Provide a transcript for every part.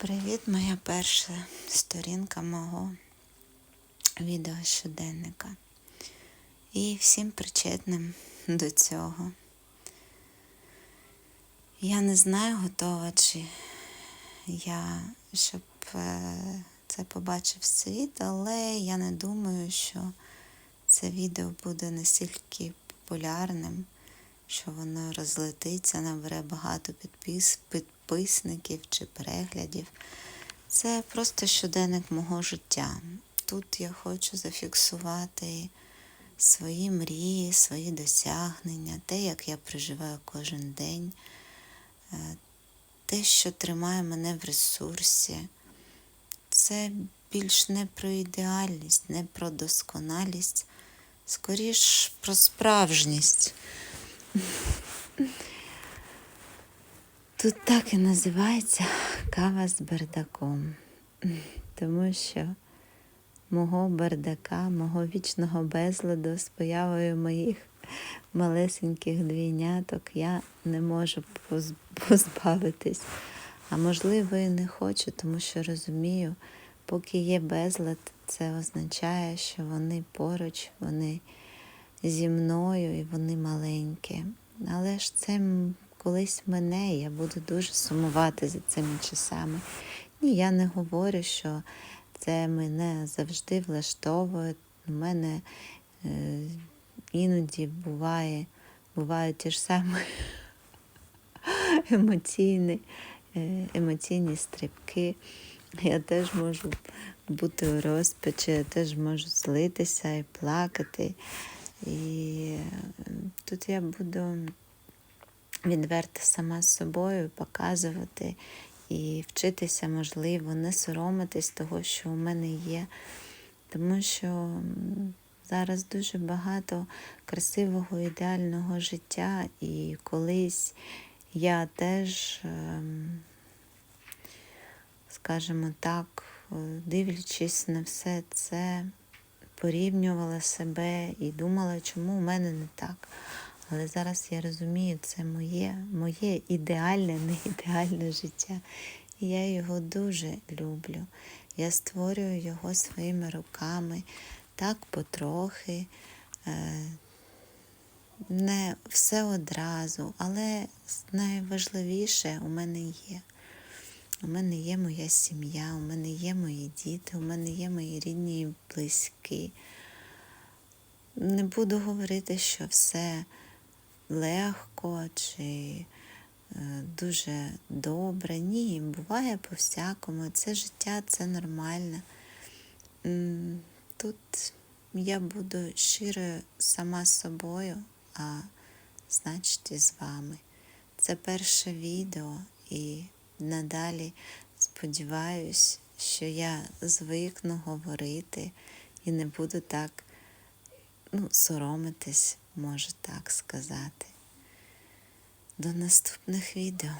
Привіт, моя перша сторінка мого відео щоденника. І всім причетним до цього. Я не знаю, готова чи я, щоб е, це побачив світ, але я не думаю, що це відео буде настільки популярним, що воно розлетиться, набере багато підпис, підписників чи переглядів. Це просто щоденник мого життя. Тут я хочу зафіксувати свої мрії, свої досягнення, те, як я проживаю кожен день, е, те, що тримає мене в ресурсі. Це більш не про ідеальність, не про досконалість, скоріш про справжність. Тут так і називається кава з бардаком, тому що мого бардака, мого вічного безладу з появою моїх малесеньких двійняток я не можу позбавитись. А можливо, і не хочу, тому що розумію, поки є безлад, це означає, що вони поруч, вони зі мною і вони маленькі. Але ж це колись мене, я буду дуже сумувати за цими часами. Ні, я не говорю, що це мене завжди влаштовує. У мене е, іноді буває, бувають ті ж самі емоційні, е, емоційні стрибки. Я теж можу бути у розпачі, я теж можу злитися і плакати. І е, тут я буду відверта сама з собою, показувати і вчитися, можливо, не соромитись того, що у мене є. Тому що зараз дуже багато красивого, ідеального життя, і колись я теж, ем, скажімо так, е, дивлячись на все це, порівнювала себе і думала, чому у мене не так. Але зараз я розумію, це моє, моє ідеальне, не ідеальне життя. І я його дуже люблю. Я створюю його своїми руками, так потрохи, е, не все одразу, але найважливіше у мене є. У мене є моя сім'я, у мене є мої діти, у мене є мої рідні і близькі. Не буду говорити, що все легко чи е, дуже добре. Ні, буває по-всякому. Це життя, це нормально. Тут я буду щирою сама собою, а значить і з вами. Це перше відео, і надалі сподіваюсь, що я звикну говорити і не буду так ну, соромитись, можу так сказати. До наступних відео,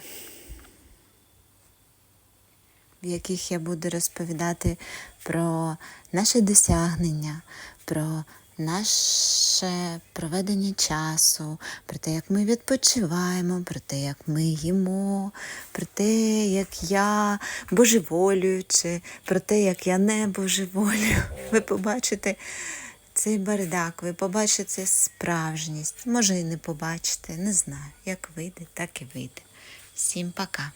в яких я буду розповідати про наші досягнення, про наше проведення часу, про те, як ми відпочиваємо, про те, як ми їмо, про те, як я божеволюючи, про те, як я не божеволюю. Ви побачите цей бардак, ви побачите справжність. Може і не побачите, не знаю. Як вийде, так і вийде. Всім пока.